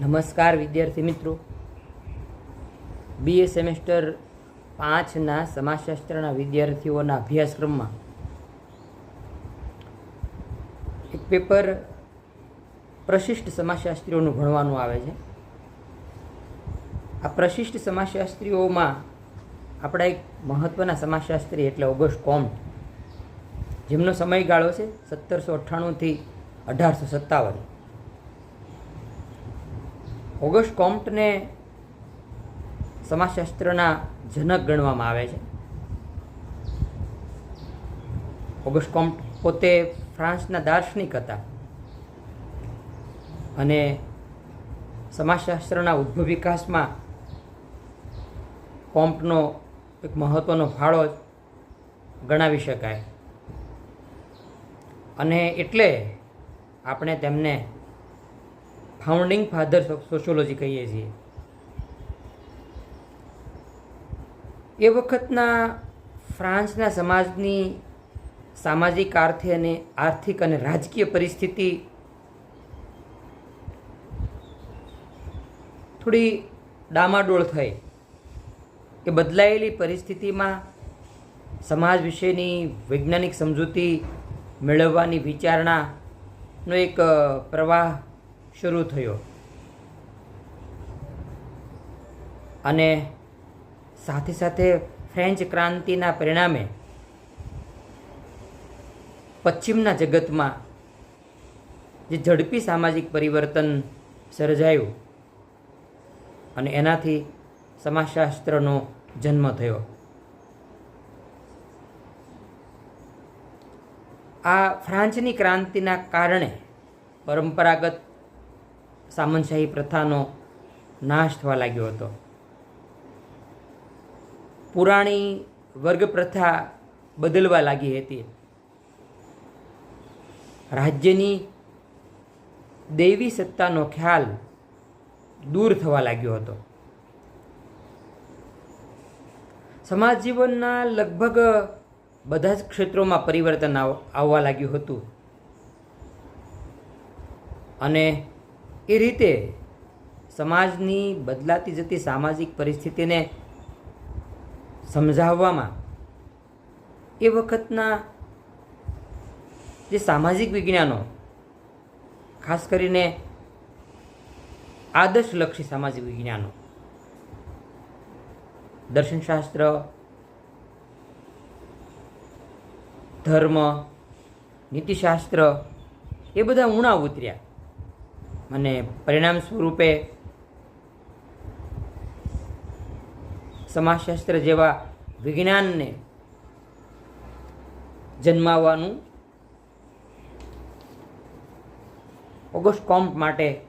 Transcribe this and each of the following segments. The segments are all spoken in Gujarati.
નમસ્કાર વિદ્યાર્થી મિત્રો. બીએ સેમેસ્ટર પાંચના સમાજશાસ્ત્રના વિદ્યાર્થીઓના અભ્યાસક્રમમાં એક પેપર પ્રશિષ્ટ સમાજશાસ્ત્રીઓનું ભણવાનું આવે છે. આ પ્રશિષ્ટ સમાજશાસ્ત્રીઓમાં આપણા એક મહત્ત્વના સમાજશાસ્ત્રી એટલે ઓગસ્ટ કોમ્ટ જેમનો સમયગાળો છે સત્તરસો અઠ્ઠાણુંથી અઢારસો સત્તાવન. ઓગસ્ટ કોમ્પ્ટને સમાજશાસ્ત્રના જનક ગણવામાં આવે છે. ઓગસ્ટ કોમ્પ્ટ પોતે ફ્રાન્સના દાર્શનિક હતા. અને સમાજશાસ્ત્રના ઉદ્ભવ વિકાસમાં કોમ્પનો એક મહત્ત્વનો ફાળો ગણાવી શકાય. અને એટલે આપણે તેમને ફાઉન્ડિંગ ફાધર સોશિયોલોજી કહીએ છીએ. એ વખતના ફ્રાન્સના સમાજની સામાજિક આર્થિક અને આર્થિક અને રાજકીય પરિસ્થિતિ થોડી ડામાડોળ થઈ. કે બદલાયેલી પરિસ્થિતિમાં સમાજ વિશેની વૈજ્ઞાનિક સમજૂતી મેળવવાની વિચારણાનો એક પ્રવાહ શરૂ થયો. અને સાથે સાથે ફ્રેન્ચ ક્રાંતિના પરિણામે પશ્ચિમના જગતમાં જે ઝડપી સામાજિક પરિવર્તન સર્જાયું અને એનાથી સમાજશાસ્ત્રનો જન્મ થયો. આ ફ્રાન્સની ક્રાંતિના કારણે પરંપરાગત સામંતશાહી પ્રથાનો નાશ થવા લાગ્યો હતો. પુરાણી વર્ગ પ્રથા બદલવા લાગી હતી. રાજ્યની દૈવી સત્તાનો ખ્યાલ દૂર થવા લાગ્યો હતો. સમાજ જીવનના લગભગ બધા જ ક્ષેત્રોમાં પરિવર્તન આવ- આવવા લાગ્યું હતું. અને એ રીતે સમાજની બદલાતી જતી સામાજિક પરિસ્થિતિને સમજાવવામાં એ વખતના જે સામાજિક વિજ્ઞાનો, ખાસ કરીને આદર્શલક્ષી સામાજિક વિજ્ઞાનો, દર્શનશાસ્ત્ર, ધર્મ, નીતિશાસ્ત્ર, એ બધા ઊણા ઉતર્યા. અને પરિણામ સ્વરૂપે સમાજશાસ્ત્ર જેવા વિજ્ઞાનને જન્માવવાનું ઓગસ્ટ કોમ્પ માટે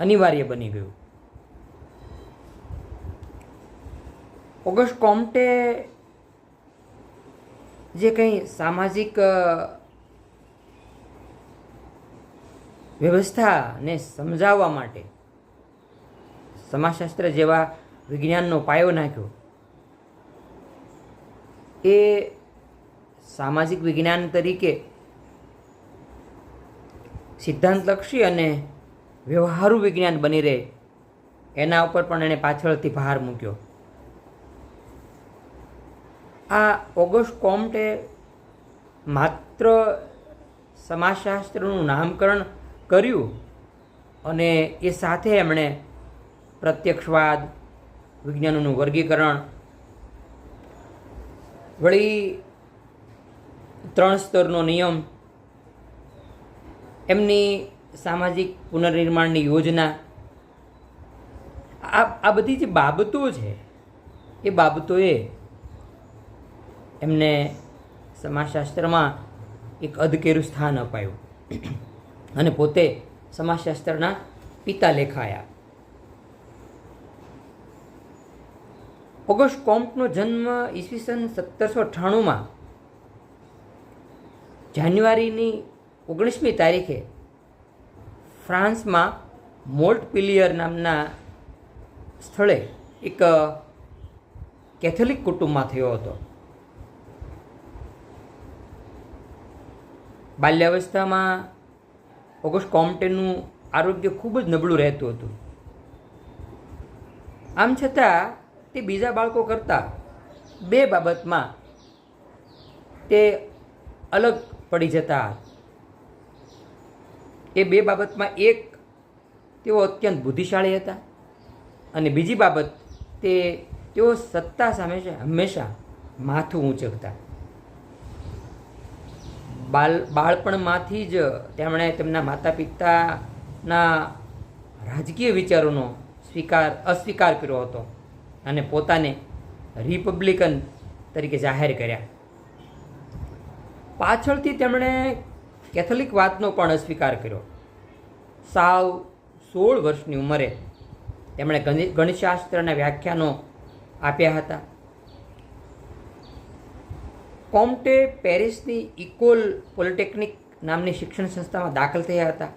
અનિવાર્ય બની ગયું. ઓગસ્ટ કોમ્પટે જે કંઈ સામાજિક વ્યવસ્થાને સમજાવવા માટે સમાજશાસ્ત્ર જેવા વિજ્ઞાનનો પાયો નાખ્યો. એ સામાજિક વિજ્ઞાન તરીકે સિદ્ધાંતલક્ષી અને વ્યવહારુ વિજ્ઞાન બની રહે, એના ઉપર પણ એણે પાછળથી ભાર મૂક્યો. આ ઓગસ્ટ કોમ્ટે માત્ર સમાજશાસ્ત્રનું નામકરણ કર્યું અને એ સાથે એમણે પ્રત્યક્ષવાદ, વિજ્ઞાનોનું વર્ગીકરણ વળી ત્રણ સ્તરનો નિયમ, એમની સામાજિક પુનર્નિર્માણની યોજના, આ આ બધી જે બાબતો છે, એ બાબતોએ એમને સમાજશાસ્ત્રમાં એક અધકેરું સ્થાન અપાયું. અને પોતે સમાજશાસ્ત્રના પિતા લેખાયા. ઓગસ્ટ કોમ્પનો જન્મ ઈસવીસન સત્તરસો અઠ્ઠાણુંમાં જાન્યુઆરીની ઓગણીસમી તારીખે ફ્રાન્સમાં મોલ્ટ પિલિયર નામના સ્થળે એક કેથોલિક કુટુંબમાં થયો હતો. બાલ્યાવસ્થામાં ઓગસ્ટ કોમ્ટેનું આરોગ્ય ખૂબ જ નબળું રહેતું હતું. આમ છતાં, તે બીજા બાળકો કરતાં બે બાબતમાં તે અલગ પડી જતા. એ બે બાબતમાં એક, તેઓ અત્યંત બુદ્ધિશાળી હતા અને બીજી બાબત, તે તેઓ સત્તા સામે હંમેશા માથું ઊંચકતા. બાળ બાળપણમાંથી જ તેમણે તેમના માતા પિતાના રાજકીય વિચારોનો સ્વીકાર, અસ્વીકાર કર્યો હતો અને પોતાને રિપબ્લિકન તરીકે જાહેર કર્યા. પાછળથી તેમણે કેથોલિક વાતનો પણ અસ્વીકાર કર્યો. સાવ સોળ વર્ષની ઉંમરે તેમણે ગણિત ગણિતશાસ્ત્રના વ્યાખ્યાનો આપ્યા હતા. કોમ્ટે પેરિસની ઇકોલ પોલિટેકનિક નામની શિક્ષણ સંસ્થામાં દાખલ થયા હતા.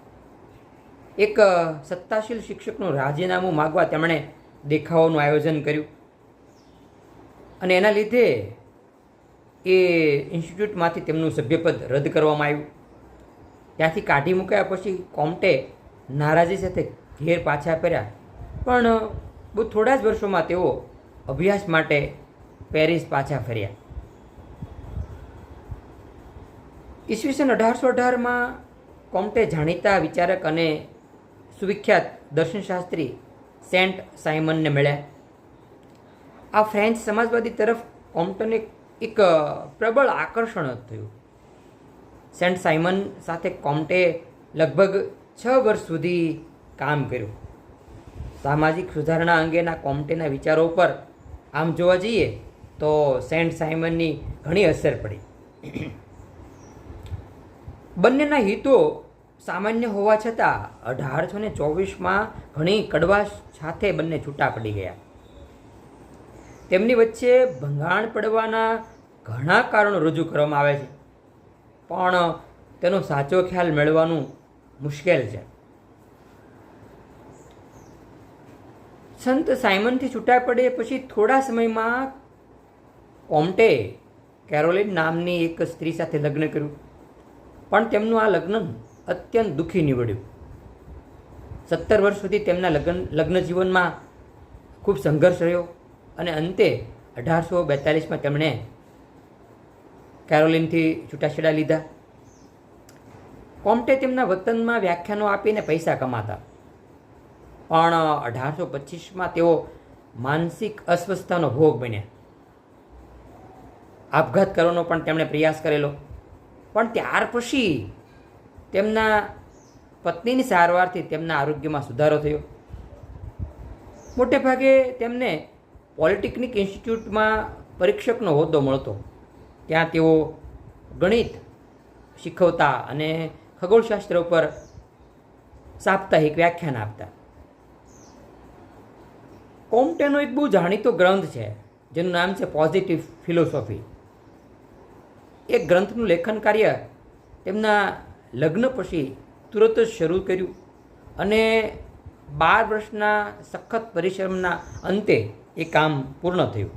એક સત્તાશીલ શિક્ષકનું રાજીનામું માગવા તેમણે દેખાવોનું આયોજન કર્યું. અને એના લીધે એ ઇન્સ્ટિટ્યૂટમાંથી તેમનું સભ્યપદ રદ કરવામાં આવ્યું. ત્યાંથી કાઢી મૂક્યા પછી કોમ્ટે નારાજી સાથે ઘેર પાછા ફર્યા. પણ બહુ થોડા જ વર્ષોમાં તેઓ અભ્યાસ માટે પેરિસ પાછા ફર્યા. ઈસવીસન અઢારસો અઢારમાં કોમ્ટે જાણીતા વિચારક અને સુવિખ્યાત દર્શનશાસ્ત્રી સેન્ટ સાયમનને મળ્યા. આ ફ્રેન્ચ સમાજવાદી તરફ કોમ્ટને એક પ્રબળ આકર્ષણ થયું. સેન્ટ સાયમન સાથે કોમ્ટે લગભગ છ વર્ષ સુધી કામ કર્યું. સામાજિક સુધારણા અંગેના કોમ્ટેના વિચારો પર આમ જોવા જઈએ તો સેન્ટ સાયમનની ઘણી અસર પડી. બંનેના હિતો સામાન્ય હોવા છતાં અઢારસો ને ચોવીસમાં ઘણી કડવાશ સાથે બંને છૂટા પડી ગયા. તેમની વચ્ચે ભંગાણ પડવાના ઘણા કારણો રજૂ કરવામાં આવે છે. પણ તેનો સાચો ખ્યાલ મેળવવાનું મુશ્કેલ છે. સંત સાયમનથી છૂટા પડે પછી થોડા સમયમાં કોમ્ટે કેરોલિન નામની એક સ્ત્રી સાથે લગ્ન કર્યું. પણ તેમનું આ લગ્ન અત્યંત દુઃખી નીવડ્યું. સત્તર વર્ષ સુધી તેમના લગ્ન લગ્ન જીવનમાં ખૂબ સંઘર્ષ રહ્યો અને અંતે અઢારસો બેતાલીસમાં તેમણે કેરોલિનથી છૂટાછેડા લીધા. કોમ્ટે તેમના વતનમાં વ્યાખ્યાનો આપીને પૈસા કમાતા. પણ અઢારસો પચીસમાં તેઓ માનસિક અસ્વસ્થતાનો ભોગ બન્યા. આપઘાત કરવાનો પણ તેમણે પ્રયાસ કરેલો. પણ ત્યાર પછી તેમના પત્નીની સારવારથી તેમના આરોગ્યમાં સુધારો થયો. મોટે ભાગે તેમને પોલિટેકનિક ઇન્સ્ટિટ્યૂટમાં પરીક્ષકનો હોદ્દો મળતો. ત્યાં તેઓ ગણિત શીખવતા અને ખગોળશાસ્ત્ર ઉપર સાપ્તાહિક વ્યાખ્યાન આપતા. કોમ્ટેનો એક બહુ જાણીતો ગ્રંથ છે, જેનું નામ છે પોઝિટિવ ફિલોસોફી. એ ગ્રંથનું લેખન કાર્ય તેમના લગ્ન પછી તુરત જ શરૂ કર્યું અને બાર વર્ષના સખત પરિશ્રમના અંતે એ કામ પૂર્ણ થયું.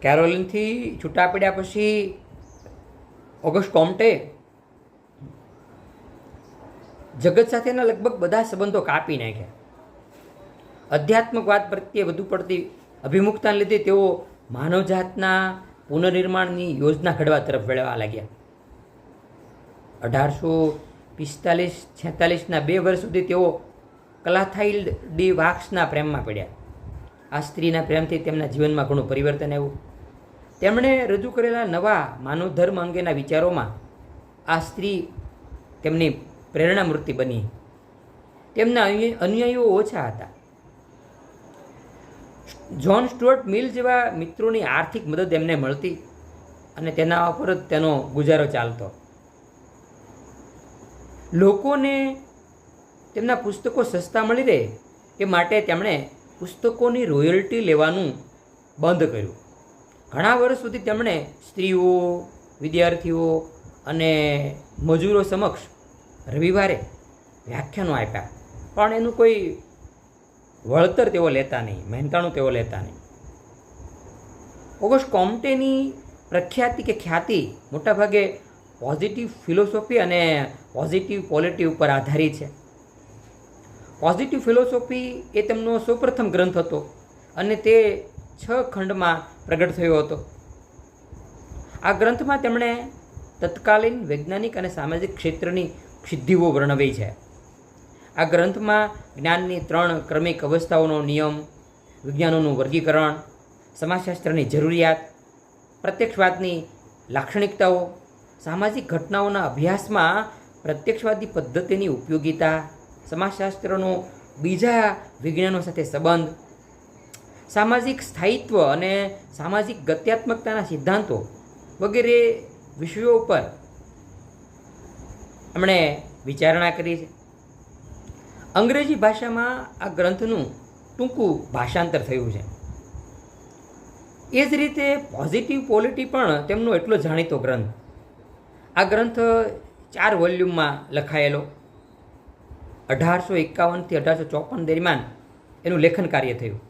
કેરોલિનથી છૂટા પડ્યા પછી ઓગસ્ટ કોમ્ટે જગત સાથેના લગભગ બધા સંબંધો કાપી નાખ્યા. અધ્યાત્મકવાદ પ્રત્યે વધુ પડતી અભિમુખતાને લીધે તેઓ માનવજાતના પુનર્નિર્માણની યોજના ઘડવા તરફ વળવા લાગ્યા. અઢારસો પિસ્તાલીસ છેતાલીસના બે વર્ષ સુધી તેઓ કલાથાઇલ ડી વાક્સના પ્રેમમાં પડ્યા. આ સ્ત્રીના પ્રેમથી તેમના જીવનમાં ઘણું પરિવર્તન આવ્યું. તેમણે રજૂ કરેલા નવા માનવ ધર્મ અંગેના વિચારોમાં આ સ્ત્રી તેમની પ્રેરણામૂર્તિ બની. તેમના અનુયાયીઓ ઓછા હતા. જ્હોન સ્ટુઅર્ટ મિલ જેવા મિત્રોની આર્થિક મદદ એમને મળતી અને તેના ઉપર જ તેનો ગુજારો ચાલતો. લોકોને તેમના પુસ્તકો સસ્તા મળી રહે એ માટે તેમણે પુસ્તકોની રોયલ્ટી લેવાનું બંધ કર્યું. ઘણા વર્ષ સુધી તેમણે સ્ત્રીઓ, વિદ્યાર્થીઓ અને મજૂરો સમક્ષ રવિવારે વ્યાખ્યાનો આપ્યા. પણ એનું કોઈ વળતર તેઓ લેતા નહીં, મહેનતાણું તેઓ લેતા નહીં. ઓગસ્ટ કોમ્ટેની પ્રખ્યાતિ કે ખ્યાતિ મોટાભાગે પોઝિટિવ ફિલોસોફી અને પોઝિટિવ પોલિટી ઉપર આધારિત છે. પોઝિટિવ ફિલોસોફી એ તેમનો સૌપ્રથમ ગ્રંથ હતો અને તે છ ખંડમાં પ્રગટ થયો હતો. આ ગ્રંથમાં તેમણે તત્કાલીન વૈજ્ઞાનિક અને સામાજિક ક્ષેત્રની સિદ્ધિઓ વર્ણવી છે. આ ગ્રંથમાં જ્ઞાનની ત્રણ ક્રમિક અવસ્થાઓનો નિયમ, વિજ્ઞાનોનું વર્ગીકરણ, સમાજશાસ્ત્રની જરૂરિયાત, પ્રત્યક્ષવાદની લાક્ષણિકતાઓ, સામાજિક ઘટનાઓના અભ્યાસમાં પ્રત્યક્ષવાદી પદ્ધતિની ઉપયોગિતા, સમાજશાસ્ત્રનો બીજા વિજ્ઞાનો સાથે સંબંધ, સામાજિક સ્થાયિત્વ અને સામાજિક ગત્યાત્મકતાના સિદ્ધાંતો વગેરે વિષયો ઉપર એમણે વિચારણા કરી છે. અંગ્રેજી ભાષામાં આ ગ્રંથનું ટૂંકું ભાષાંતર થયું છે. એ જ રીતે પોઝિટિવ પોલિટી પણ તેમનો એટલો જાણીતો ગ્રંથ. આ ગ્રંથ ચાર વોલ્યુમમાં લખાયેલો. અઢારસો એકાવનથી અઢારસો ચોપન દરમિયાન એનું લેખન કાર્ય થયું.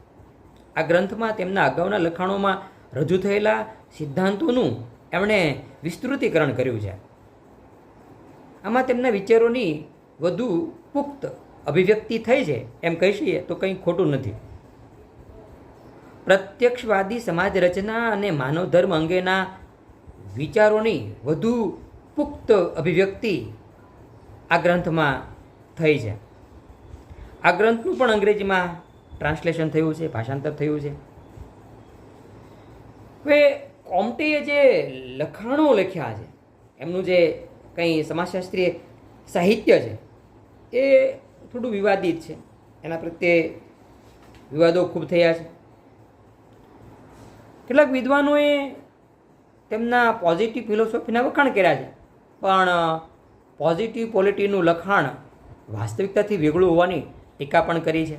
આ ગ્રંથમાં તેમના અગાઉના લખાણોમાં રજૂ થયેલા સિદ્ધાંતોનું એમણે વિસ્તૃતીકરણ કર્યું છે. આમાં તેમના વિચારોની વધુ પુખ્ત અભિવ્યક્તિ થઈ છે એમ કહી શકીએ, તો કંઈ ખોટું નથી. પ્રત્યક્ષવાદી સમાજ રચના અને માનવ ધર્મ અંગેના વિચારોની વધુ પુખ્ત અભિવ્યક્તિ આ ગ્રંથમાં થઈ છે. આ ગ્રંથનું પણ અંગ્રેજીમાં ટ્રાન્સલેશન થયું છે, ભાષાંતર થયું છે. હવે કોમટીએ જે લખાણો લખ્યા છે, એમનું જે કંઈ સમાજશાસ્ત્રીય સાહિત્ય છે, એ થોડું વિવાદિત છે. એના પ્રત્યે વિવાદો ખૂબ થયા છે. કેટલાક વિદ્વાનોએ તેમના પોઝિટિવ ફિલોસોફીના વખાણ કર્યા છે. પણ પોઝિટિવ પોલિટીનું લખાણ વાસ્તવિકતાથી વેગળું હોવાની ટીકા પણ કરી છે.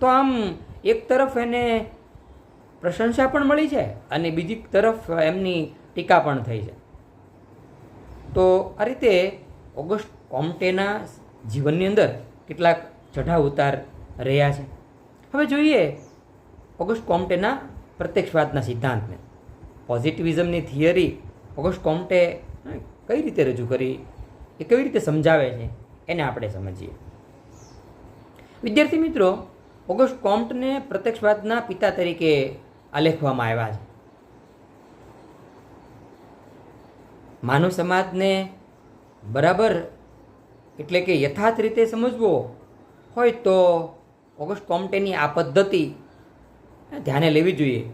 તો આમ, એક તરફ એને પ્રશંસા પણ મળી છે અને બીજી તરફ એમની ટીકા પણ થઈ છે. તો આ રીતે ઓગસ્ટ કોમ્ટેના જીવનની અંદર કેટલાક ચઢાવ ઉતાર રહ્યા છે. હવે જોઈએ ઓગસ્ટ કોમ્ટેના પ્રત્યક્ષવાદના સિદ્ધાંતને. પોઝિટિવિઝમની થિયરી ઓગસ્ટ કોમ્ટે કઈ રીતે રજૂ કરી, એ કેવી રીતે સમજાવે છે, એને આપણે સમજીએ. વિદ્યાર્થી મિત્રો, ઓગસ્ટ કોમ્ટને પ્રત્યક્ષવાદના પિતા તરીકે આલેખવામાં આવ્યા છે. માનવ સમાજને બરાબર એટલે કે યથાર્થ રીતે સમજવો હોય તો ઓગસ્ટ કોમ્ટેની આ પદ્ધતિ ધ્યાને લેવી જોઈએ.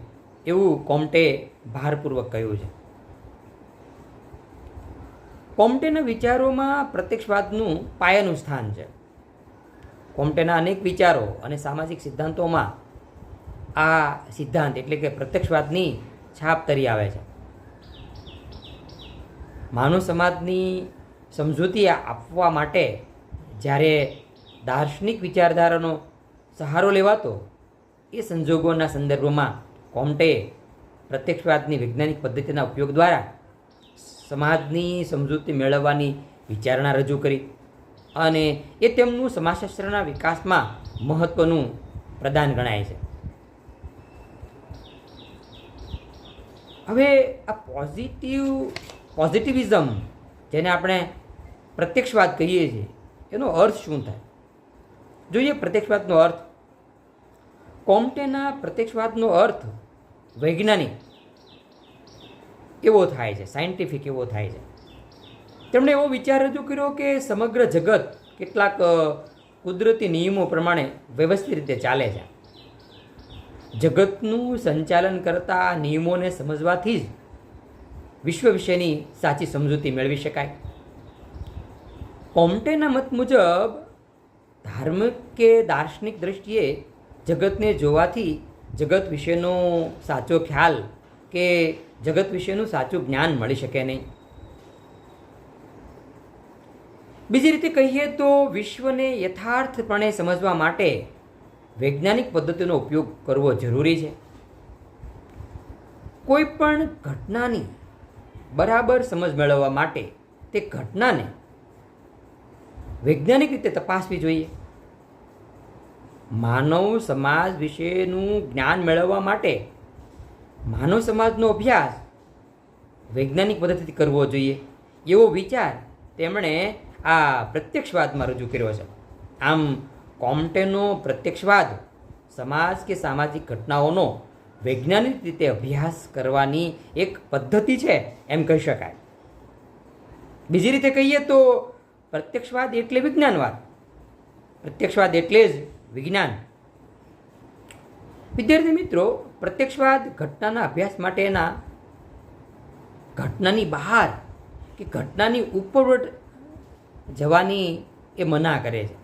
એવું કોમ્ટે ભારપૂર્વક કહ્યું છે. કોમ્ટેના વિચારોમાં પ્રત્યક્ષવાદનું પાયાનું સ્થાન છે. કોમ્ટેના અનેક વિચારો અને સામાજિક સિદ્ધાંતોમાં આ સિદ્ધાંત એટલે કે પ્રત્યક્ષવાદની છાપ તરી આવે છે. માનવ સમાજની સમજૂતી આપવા માટે જ્યારે દાર્શનિક વિચારધારાનો સહારો લેવાતો, એ સંજોગોના સંદર્ભમાં કોમ્ટે પ્રત્યક્ષવાદની વૈજ્ઞાનિક પદ્ધતિના ઉપયોગ દ્વારા સમાજની સમજૂતી મેળવવાની વિચારણા રજૂ કરી અને એ તેમનું સમાજશાસ્ત્રના વિકાસમાં મહત્ત્વનું પ્રદાન ગણાય છે. હવે આ પોઝિટિવ, પોઝિટિવિઝમ જેને આપણે પ્રત્યક્ષવાદ કહીએ છીએ, એનો અર્થ શું થાય? જોઈએ પ્રત્યક્ષવાદનો અર્થ. કોમ્ટેના પ્રત્યક્ષવાદનો અર્થ વૈજ્ઞાનિક એવો થાય છે, સાયન્ટિફિક એવો થાય છે. તેમણે એવો વિચાર રજૂ કર્યો કે સમગ્ર જગત કેટલાક કુદરતી નિયમો પ્રમાણે વ્યવસ્થિત રીતે ચાલે છે. જગતનું સંચાલન કરતા નિયમોને સમજવાથી જ વિશ્વ વિશેની સાચી સમજૂતી મેળવી શકાય. કોમ્ટેના મત મુજબ ધાર્મિક કે દાર્શનિક દ્રષ્ટિએ જગતને જોવાથી જગત વિશેનો સાચો ખ્યાલ કે જગત વિશેનું સાચું જ્ઞાન મળી શકે નહીં. બીજી રીતે કહીએ તો વિશ્વને યથાર્થપણે સમજવા માટે વૈજ્ઞાનિક પદ્ધતિનો ઉપયોગ કરવો જરૂરી છે. કોઈ પણ ઘટનાની બરાબર સમજ મેળવવા માટે તે ઘટનાને વૈજ્ઞાનિક રીતે તપાસવી જોઈએ. માનવ સમાજ વિશેનું જ્ઞાન મેળવવા માટે માનવ સમાજનો અભ્યાસ વૈજ્ઞાનિક પદ્ધતિથી કરવો જોઈએ. એવો વિચાર તેમણે આ પ્રત્યક્ષવાદમાં રજૂ કર્યો છે. આમ, કોમ્ટેનો પ્રત્યક્ષવાદ સમાજ કે સામાજિક ઘટનાઓનો વૈજ્ઞાનિક રીતે અભ્યાસ કરવાની એક પદ્ધતિ છે એમ કહી શકાય. બીજી રીતે કહીએ તો પ્રત્યક્ષવાદ એટલે વિજ્ઞાનવાદ. પ્રત્યક્ષવાદ એટલે જ વિજ્ઞાન. વિદ્યાર્થી મિત્રો, પ્રત્યક્ષવાદ ઘટનાના અભ્યાસ માટેના ઘટનાની બહાર કે ઘટનાની ઉપર જવાની એ મના કરે છે.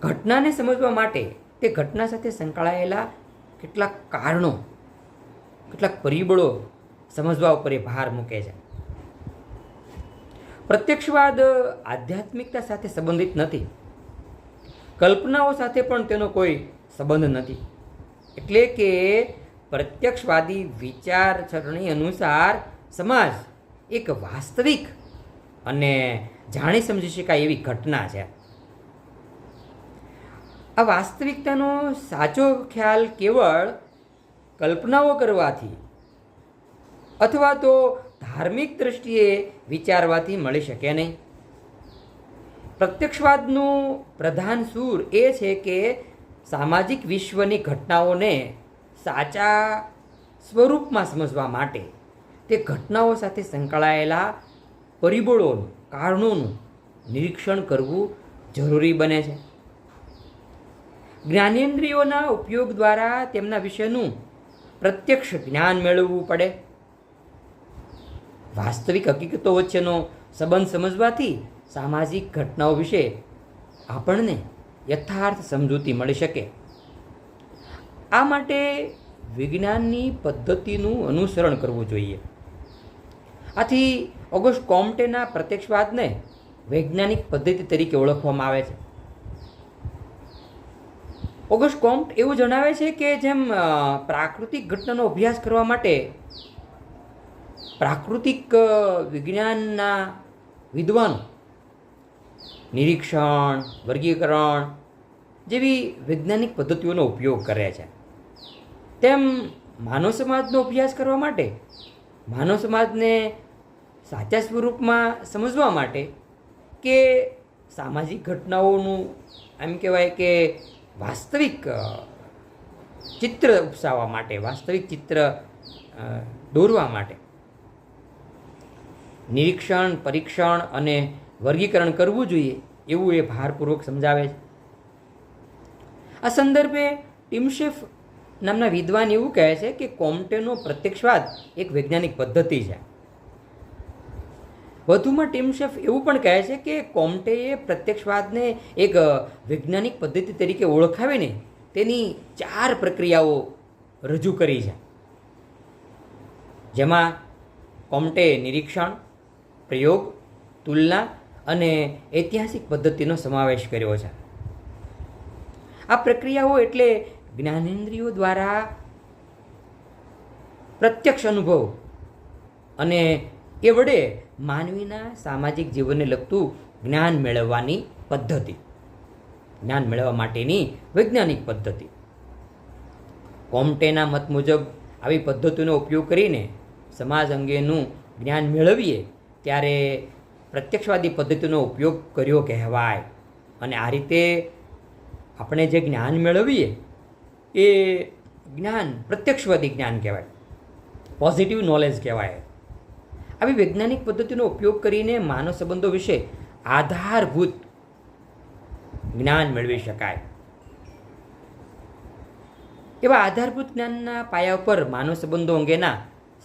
ઘટનાને સમજવા માટે તે ઘટના સાથે સંકળાયેલા કેટલાક કારણો, કેટલાક પરિબળો સમજવા ઉપર એ ભાર મૂકે છે. પ્રત્યક્ષવાદ આધ્યાત્મિકતા સાથે સંબંધિત નથી. કલ્પનાઓ સાથે પણ તેનો કોઈ સંબંધ નથી. એટલે કે પ્રત્યક્ષવાદી વિચારસરણી અનુસાર સમાજ એક વાસ્તવિક અને જાણી સમજી શકાય એવી ઘટના છે. આ વાસ્તવિકતાનો સાચો ખ્યાલ કેવળ કલ્પનાઓ કરવાથી અથવા તો ધાર્મિક દૃષ્ટિએ વિચારવાથી મળી શકે નહીં. પ્રત્યક્ષવાદનું પ્રધાન સૂર એ છે કે સામાજિક વિશ્વની ઘટનાઓને સાચા સ્વરૂપમાં સમજવા માટે તે ઘટનાઓ સાથે સંકળાયેલા પરિબળોનું, કારણોનું નિરીક્ષણ કરવું જરૂરી બને છે. જ્ઞાનેન્દ્રિયોના ઉપયોગ દ્વારા તેમના વિશેનું પ્રત્યક્ષ જ્ઞાન મેળવવું પડે. વાસ્તવિક હકીકતો વચ્ચેનો સંબંધ સમજવાથી સામાજિક ઘટનાઓ વિશે આપણને યથાર્થ સમજૂતી મળી શકે. આ માટે વિજ્ઞાનની પદ્ધતિનું અનુસરણ કરવું જોઈએ. આથી ઓગસ્ટ કોમ્ટેના પ્રત્યક્ષવાદને વૈજ્ઞાનિક પદ્ધતિ તરીકે ઓળખવામાં આવે છે. ઓગસ્ટ કોમ્ટ એવું જણાવે છે કે જેમ પ્રાકૃતિક ઘટનાનો અભ્યાસ કરવા માટે પ્રાકૃતિક વિજ્ઞાનના વિદ્વાનો, નિરીક્ષણ, વર્ગીકરણ જેવી વૈજ્ઞાનિક પદ્ધતિઓનો ઉપયોગ કરે છે. તેમ માનવ સમાજનો અભ્યાસ કરવા માટે, માનવ સમાજને સાચા સ્વરૂપમાં સમજવા માટે કે સામાજિક ઘટનાઓનું એમ કહેવાય કે વાસ્તવિક ચિત્ર ઉપસાવવા માટે, વાસ્તવિક ચિત્ર દોરવા માટે. નિરીક્ષણ, પરીક્ષણ અને વર્ગીકરણ કરવું જોઈએ એવું એ ભારપૂર્વક સમજાવે છે. આ સંદર્ભે ટીમશેફ નામના વિદ્વાન એવું કહે છે કે કોમ્ટેનો પ્રત્યક્ષવાદ એક વૈજ્ઞાનિક પદ્ધતિ છે. વધુમાં ટીમશેફ એવું પણ કહે છે કે કોમ્ટેએ પ્રત્યક્ષવાદને એક વૈજ્ઞાનિક પદ્ધતિ તરીકે ઓળખાવીને તેની ચાર પ્રક્રિયાઓ રજૂ કરી છે. જેમાં કોમ્ટે નિરીક્ષણ પ્રયોગ, તુલના અને ઐતિહાસિક પદ્ધતિનો સમાવેશ કર્યો છે. આ પ્રક્રિયાઓ એટલે જ્ઞાનેન્દ્રિયો દ્વારા પ્રત્યક્ષ અનુભવ અને એ વડે માનવીના સામાજિક જીવનને લગતું જ્ઞાન મેળવવાની પદ્ધતિ. જ્ઞાન મેળવવા માટેની વૈજ્ઞાનિક પદ્ધતિ. કોમ્ટેના મત મુજબ આવી પદ્ધતિનો ઉપયોગ કરીને સમાજ અંગેનું જ્ઞાન મેળવીએ ત્યારે પ્રત્યક્ષવાદી પદ્ધતિનો ઉપયોગ કર્યો કહેવાય. અને આ રીતે આપણે જે જ્ઞાન મેળવીએ, એ જ્ઞાન, પ્રત્યક્ષવાદી જ્ઞાન કહેવાય. પોઝિટિવ નોલેજ કહેવાય. આવી વૈજ્ઞાનિક પદ્ધતિનો ઉપયોગ કરીને માનવ સંબંધો વિશે આધારભૂત જ્ઞાન મેળવી શકાય. એવા આધારભૂત જ્ઞાનના પાયા ઉપર માનવ સંબંધો અંગેના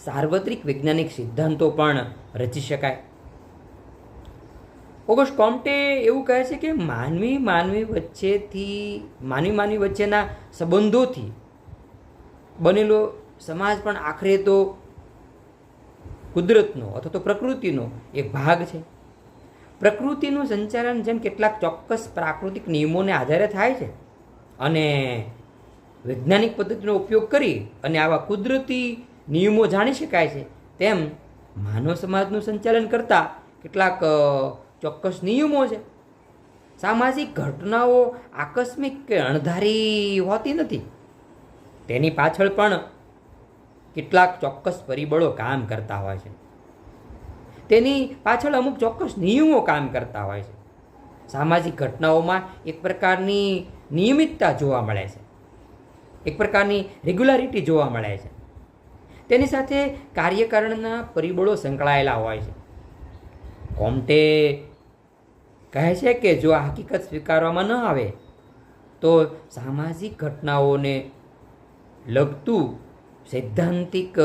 સાર્વત્રિક વૈજ્ઞાનિક સિદ્ધાંતો પણ રચી શકાય. ઓગસ્ટ કોમ્ટે એવું કહે છે કે માનવી માનવી વચ્ચેથી, માનવી માનવી વચ્ચેના સંબંધોથી બનેલો સમાજ પણ આખરે તો કુદરતનો અથવા તો પ્રકૃતિનો એક ભાગ છે. પ્રકૃતિનું સંચાલન જેમ કેટલાક ચોક્કસ પ્રાકૃતિક નિયમોને આધારે થાય છે અને વૈજ્ઞાનિક પદ્ધતિનો ઉપયોગ કરી અને આવા કુદરતી નિયમો જાણી શકાય છે. તેમ માનવ સમાજનું સંચાલન કરતા કેટલાક ચોક્કસ નિયમો છે. સામાજિક ઘટનાઓ આકસ્મિક કે અણધારી હોતી નથી. તેની પાછળ પણ કેટલાક ચોક્કસ પરિબળો કામ કરતા હોય છે. તેની પાછળ અમુક ચોક્કસ નિયમો કામ કરતા હોય છે. સામાજિક ઘટનાઓમાં એક પ્રકારની નિયમિતતા જોવા મળે છે. એક પ્રકારની રેગ્યુલારિટી જોવા મળે છે. તેની સાથે કાર્યકારણના પરિબળો સંકળાયેલા હોય છે. કોમટે કહે છે કે જો આ હકીકત સ્વીકારવામાં ન આવે, તો સામાજિક ઘટનાઓને લગતું સૈદ્ધાંતિક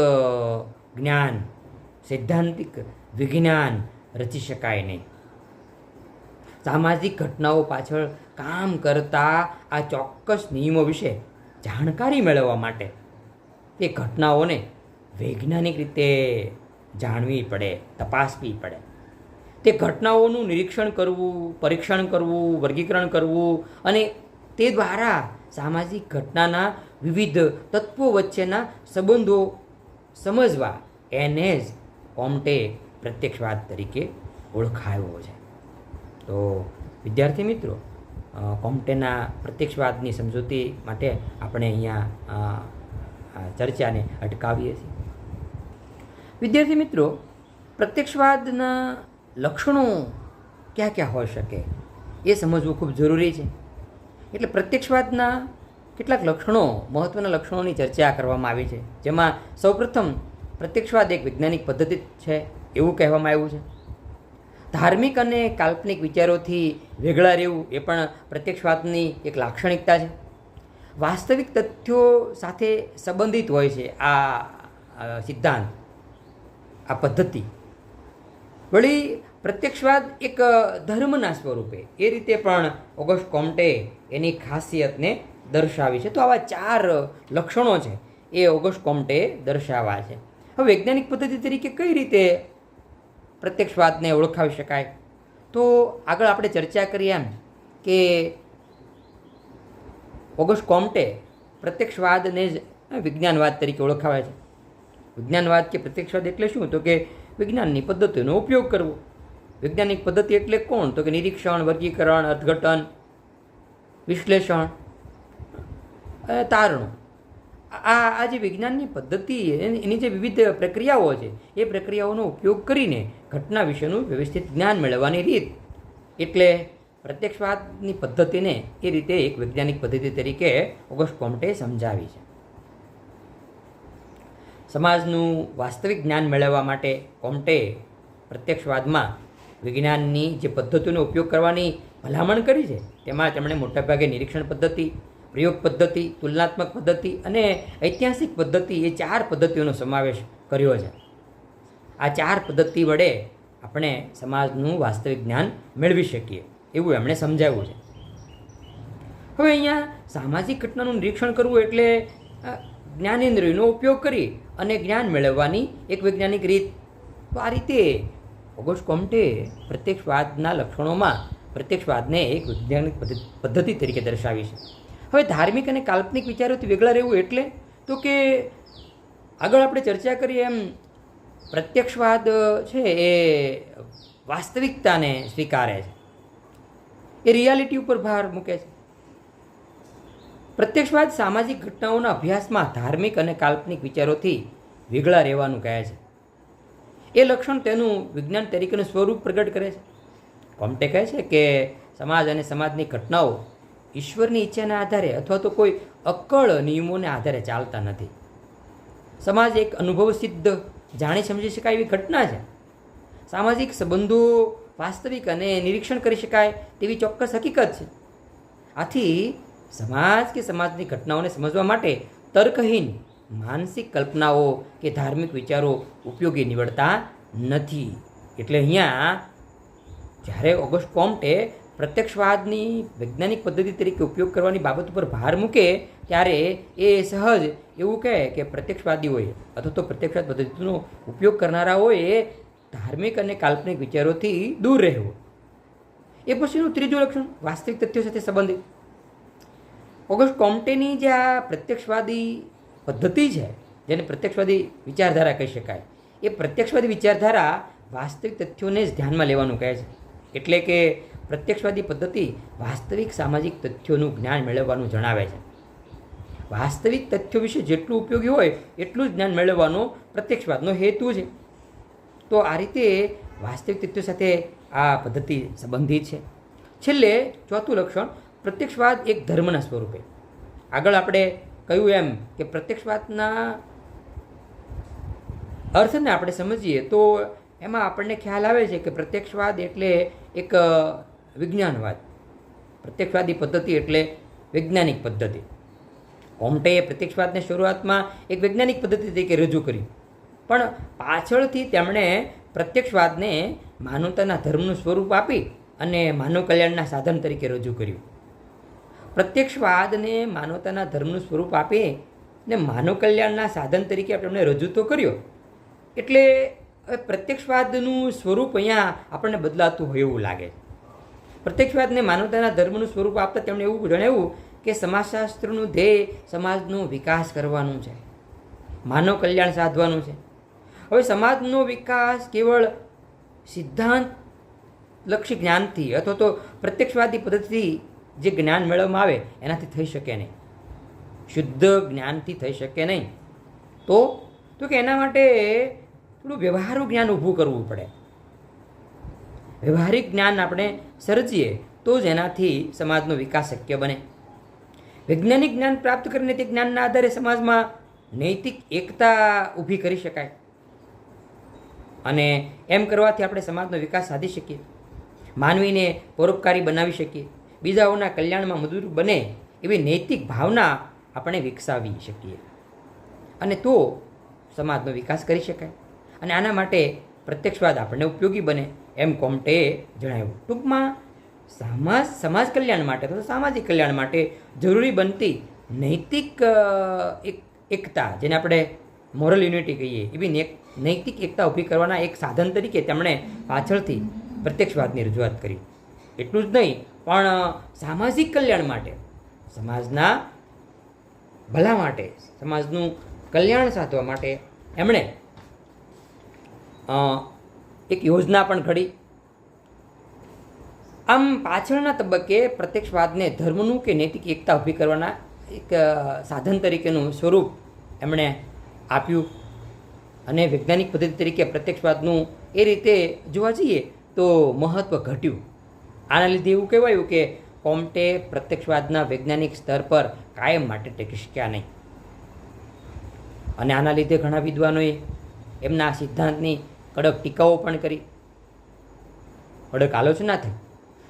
જ્ઞાન, સૈદ્ધાંતિક વિજ્ઞાન રચી શકાય નહીં. સામાજિક ઘટનાઓ પાછળ કામ કરતા આ ચોક્કસ નિયમો વિશે જાણકારી મેળવવા માટે તે ઘટનાઓને વૈજ્ઞાનિક રીતે જાણવી પડે, તપાસવી પડે. તે ઘટનાઓનું નિરીક્ષણ કરવું, પરીક્ષણ કરવું, વર્ગીકરણ કરવું અને તે દ્વારા સામાજિક ઘટનાના વિવિધ તત્વો વચ્ચેના સંબંધો સમજવા એને જ કોમટે પ્રત્યક્ષવાદ તરીકે ઓળખાયો છે. તો વિદ્યાર્થી મિત્રો કોમ્ટેના પ્રત્યક્ષવાદની સમજૂતી માટે આપણે અહીંયા ચર્ચાને અટકાવીએ છીએ. વિદ્યાર્થી મિત્રો, પ્રત્યક્ષવાદના લક્ષણો ક્યાં ક્યાં હોઈ શકે એ સમજવું ખૂબ જરૂરી છે. એટલે પ્રત્યક્ષવાદના કેટલાક લક્ષણો મહત્ત્વના લક્ષણોની ચર્ચા કરવામાં આવી છે. જેમાં સૌપ્રથમ, પ્રત્યક્ષવાદ એક વૈજ્ઞાનિક પદ્ધતિ છે એવું કહેવામાં આવ્યું છે. ધાર્મિક અને કાલ્પનિક વિચારોથી વેગળા રહેવું એ પણ પ્રત્યક્ષવાદની એક લાક્ષણિકતા છે. વાસ્તવિક તથ્યો સાથે સંબંધિત હોય છે આ સિદ્ધાંત. આ પદ્ધતિ. વળી પ્રત્યક્ષવાદ એક ધર્મના સ્વરૂપે. એ રીતે પણ ઓગસ્ટ કોમ્ટે એની ખાસિયતને દર્શાવી છે. તો આવા ચાર લક્ષણો છે એ ઓગસ્ટ કોમ્ટે દર્શાવ્યા છે. હવે વૈજ્ઞાનિક પદ્ધતિ તરીકે કઈ રીતે પ્રત્યક્ષવાદને ઓળખાવી શકાય? તો આગળ આપણે ચર્ચા કરીએ એમ કે ઓગસ્ટ કોમ્ટે પ્રત્યક્ષવાદને જ વિજ્ઞાનવાદ તરીકે ઓળખાવે છે. વિજ્ઞાનવાદ કે પ્રત્યક્ષવાદ એટલે શું? તો કે વિજ્ઞાનની પદ્ધતિનો ઉપયોગ કરવો. વૈજ્ઞાનિક પદ્ધતિ એટલે કોણ? તો કે નિરીક્ષણ, વર્ગીકરણ, અર્થઘટન, વિશ્લેષણ તારણો. આ આ જે વિજ્ઞાનની પદ્ધતિ એની જે વિવિધ પ્રક્રિયાઓ છે, એ પ્રક્રિયાઓનો ઉપયોગ કરીને ઘટના વિશેનું વ્યવસ્થિત જ્ઞાન મેળવવાની રીત. એટલે પ્રત્યક્ષવાદની પદ્ધતિને એ રીતે એક વૈજ્ઞાનિક પદ્ધતિ તરીકે ઓગસ્ટ કોમ્ટે સમજાવી છે. સમાજનું વાસ્તવિક જ્ઞાન મેળવવા માટે કોમ્ટે પ્રત્યક્ષવાદમાં વિજ્ઞાનની જે પદ્ધતિનો ઉપયોગ કરવાની ભલામણ કરી છે, તેમાં તેમણે મોટાભાગે નિરીક્ષણ પદ્ધતિ, પ્રયોગ પદ્ધતિ, તુલનાત્મક પદ્ધતિ અને ઐતિહાસિક પદ્ધતિ એ ચાર પદ્ધતિઓનો સમાવેશ કર્યો છે. આ ચાર પદ્ધતિ વડે આપણે સમાજનું વાસ્તવિક જ્ઞાન મેળવી શકીએ, એવું એમણે સમજાવ્યું છે. હવે અહીંયા સામાજિક ઘટનાનું નિરીક્ષણ કરવું એટલે જ્ઞાનેન્દ્રિયનો ઉપયોગ કરી અને જ્ઞાન મેળવવાની એક વૈજ્ઞાનિક રીત તો આ રીતે ઓગસ્ટ કોમ્ટે પ્રત્યક્ષવાદના લક્ષણોમાં પ્રત્યક્ષવાદને એક વૈજ્ઞાનિક પદ્ધતિ તરીકે દર્શાવી છે. હવે ધાર્મિક અને કાલ્પનિક વિચારોથી વેગળા રહેવું એટલે તો કે આગળ આપણે ચર્ચા કરીએ એમ પ્રત્યક્ષવાદ છે એ વાસ્તવિકતાને સ્વીકારે છે. એ રિયાલિટી ઉપર ભાર મૂકે છે. પ્રત્યક્ષવાદ સામાજિક ઘટનાઓના અભ્યાસમાં ધાર્મિક અને કાલ્પનિક વિચારોથી વેગળા રહેવાનું કહે છે. એ લક્ષણ તેનું વિજ્ઞાન તરીકેનું સ્વરૂપ પ્રગટ કરે છે. કોમ્ટે કહે છે કે સમાજ અને સમાજની ઘટનાઓ ઈશ્વરની ઈચ્છાના આધારે અથવા તો કોઈ અક્કળ નિયમોને આધારે ચાલતા નથી. સમાજ એક અનુભવ સિદ્ધ જાણી સમજી શકાય એવી ઘટના છે. સામાજિક સંબંધો વાસ્તવિક અને નિરીક્ષણ કરી શકાય તેવી ચોક્કસ હકીકત છે. આથી સમાજ કે સમાજની ઘટનાઓને સમજવા માટે તર્કહીન માનસિક કલ્પનાઓ કે ધાર્મિક વિચારો ઉપયોગી નીવડતા નથી. એટલે અહીંયા જ્યારે ઓગસ્ટ કોમ્ટે પ્રત્યક્ષવાદની વૈજ્ઞાનિક પદ્ધતિ તરીકે ઉપયોગ કરવાની બાબત ઉપર ભાર મૂકે, ત્યારે એ સહજ એવું કહે કે પ્રત્યક્ષવાદીઓએ અથવા તો પ્રત્યક્ષવાદ પદ્ધતિનો ઉપયોગ કરનારાઓએ ધાર્મિક અને કાલ્પનિક વિચારોથી દૂર રહેવું. એ પછીનું ત્રીજું લક્ષણ, વાસ્તવિક તથ્યો સાથે સંબંધિત. ઓગસ્ટ કોમ્ટેની જે આ પ્રત્યક્ષવાદી પદ્ધતિ છે, જેને પ્રત્યક્ષવાદી વિચારધારા કહી શકાય, એ પ્રત્યક્ષવાદી વિચારધારા વાસ્તવિક તથ્યોને જ ધ્યાનમાં લેવાનું કહે છે. એટલે કે પ્રત્યક્ષવાદી પદ્ધતિ વાસ્તવિક સામાજિક તથ્યોનું જ્ઞાન મેળવવાનું જણાવે છે. વાસ્તવિક તથ્યો વિશે જેટલું ઉપયોગી હોય, એટલું જ જ્ઞાન મેળવવાનો પ્રત્યક્ષવાદનો હેતુ છે. તો આ રીતે વાસ્તવિક તથ્યો સાથે આ પદ્ધતિ સંબંધિત છે. છેલ્લે ચોથું લક્ષણ પ્રત્યક્ષવાદ એક ધર્મના સ્વરૂપે. આગળ આપણે કહ્યું એમ કે પ્રત્યક્ષવાદના અર્થને આપણે સમજીએ તો એમાં આપણને ખ્યાલ આવે છે કે પ્રત્યક્ષવાદ એટલે એક વિજ્ઞાનવાદ. પ્રત્યક્ષવાદી પદ્ધતિ એટલે વૈજ્ઞાનિક પદ્ધતિ. કોમ્ટેએ પ્રત્યક્ષવાદને શરૂઆતમાં એક વૈજ્ઞાનિક પદ્ધતિ તરીકે રજૂ કરી. પણ પાછળથી તેમણે પ્રત્યક્ષવાદને માનવતાના ધર્મનું સ્વરૂપ આપી અને માનવ કલ્યાણના સાધન તરીકે રજૂ કર્યું. પ્રત્યક્ષવાદને માનવતાના ધર્મનું સ્વરૂપ આપે ને માનવ કલ્યાણના સાધન તરીકે આપણે રજૂ તો કર્યો. એટલે પ્રત્યક્ષવાદનું સ્વરૂપ અહીંયા આપણને બદલાતું હોય એવું લાગે પ્રત્યક્ષવાદને માનવતાના ધર્મનું સ્વરૂપ આપતા તેમણે એવું જણાવ્યું કે સમાજશાસ્ત્રનું ધ્યેય સમાજનો વિકાસ કરવાનું છે. માનવ કલ્યાણ સાધવાનું છે. હવે સમાજનો વિકાસ કેવળ સિદ્ધાંત લક્ષી જ્ઞાનથી અથવા તો પ્રત્યક્ષવાદી પદ્ધતિથી જે જ્ઞાન મેળવવામાં આવે, એનાથી થઈ શકે નહીં. શુદ્ધ જ્ઞાનથી થઈ શકે નહીં. તો તો કે એના માટે થોડું વ્યવહારુ જ્ઞાન ઊભું કરવું પડે. વ્યવહારિક જ્ઞાન આપણે સર્જીએ, તો જ એનાથી સમાજનો વિકાસ શક્ય બને. વૈજ્ઞાનિક જ્ઞાન પ્રાપ્ત કરીને તે જ્ઞાનના આધારે સમાજમાં નૈતિક એકતા ઊભી કરી શકાય. અને એમ કરવાથી આપણે સમાજનો વિકાસ સાધી શકીએ. માનવીને પરોપકારી બનાવી શકીએ. બીજાઓના કલ્યાણમાં મદદરૂપ બને એવી નૈતિક ભાવના આપણે વિકસાવી શકીએ. અને તો સમાજનો વિકાસ કરી શકાય. અને આના માટે પ્રત્યક્ષવાદ આપણને ઉપયોગી બને એમ કોમટે જણાવ્યું. ટૂંકમાં સમાજ સમાજ કલ્યાણ માટે અથવા સામાજિક કલ્યાણ માટે જરૂરી બનતી નૈતિક એક, એકતા જેને આપણે મોરલ યુનિટી કહીએ, એવી નૈતિક એકતા ઊભી કરવાના એક સાધન તરીકે તેમણે પાછળથી પ્રત્યક્ષવાદની રજૂઆત કરી. એટલું જ નહીં પણ સામાજિક કલ્યાણ માટે, સમાજના ભલા માટે, સમાજનું કલ્યાણ સાધવા માટે એમણે એક યોજના પણ ઘડી. આમ પાછળના તબક્કે પ્રત્યક્ષવાદને ધર્મનું કે નૈતિક એકતા ઊભી કરવાના એક સાધન તરીકેનું સ્વરૂપ એમણે આપ્યું. અને વૈજ્ઞાનિક પદ્ધતિ તરીકે પ્રત્યક્ષવાદનું એ રીતે જોવા જઈએ તો મહત્ત્વ ઘટ્યું. આના લીધે એવું કહેવાયું કે કોમ્ટે પ્રત્યક્ષવાદના વૈજ્ઞાનિક સ્તર પર કાયમ માટે ટેકી શક્યા નહીં. અને આના લીધે ઘણા વિદ્વાનોએ એમના આ સિદ્ધાંતની કડક ટીકાઓ પણ કરી. કડક આલોચના થઈ.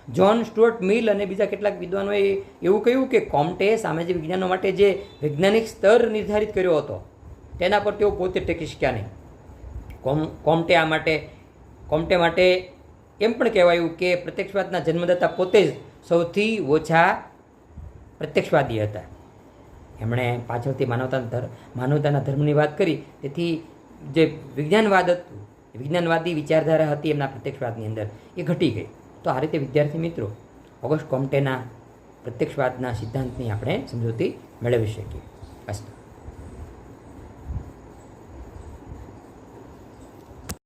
જ્હોન સ્ટુઅર્ટ મિલ અને બીજા કેટલાક વિદ્વાનોએ એવું કહ્યું કે કોમ્ટે સામાજિક વિજ્ઞાનો માટે જે વૈજ્ઞાનિક સ્તર નિર્ધારિત કર્યો હતો, તેના પર તેઓ પોતે ટેકી શક્યા નહીં. કોમ, કોમ્ટે આ માટે, કોમ્ટે માટે એમ પણ કહેવાયું કે પ્રત્યક્ષવાદના જન્મદાતા પોતે જ સૌથી ઓછા પ્રત્યક્ષવાદી હતા. એમણે પાછળથી માનવતા ધર્મ માનવતાના ધર્મની વાત કરી. તેથી જે વિજ્ઞાનવાદ હતું, વિજ્ઞાનવાદી વિચારધારા હતી એમના પ્રત્યક્ષવાદની અંદર, એ ઘટી ગઈ. તો આ રીતે વિદ્યાર્થી મિત્રો, ઓગસ્ટ કોમ્ટેના પ્રત્યક્ષવાદના સિદ્ધાંતની આપણે સમજૂતી મેળવી શકીએ. અસ્તુ.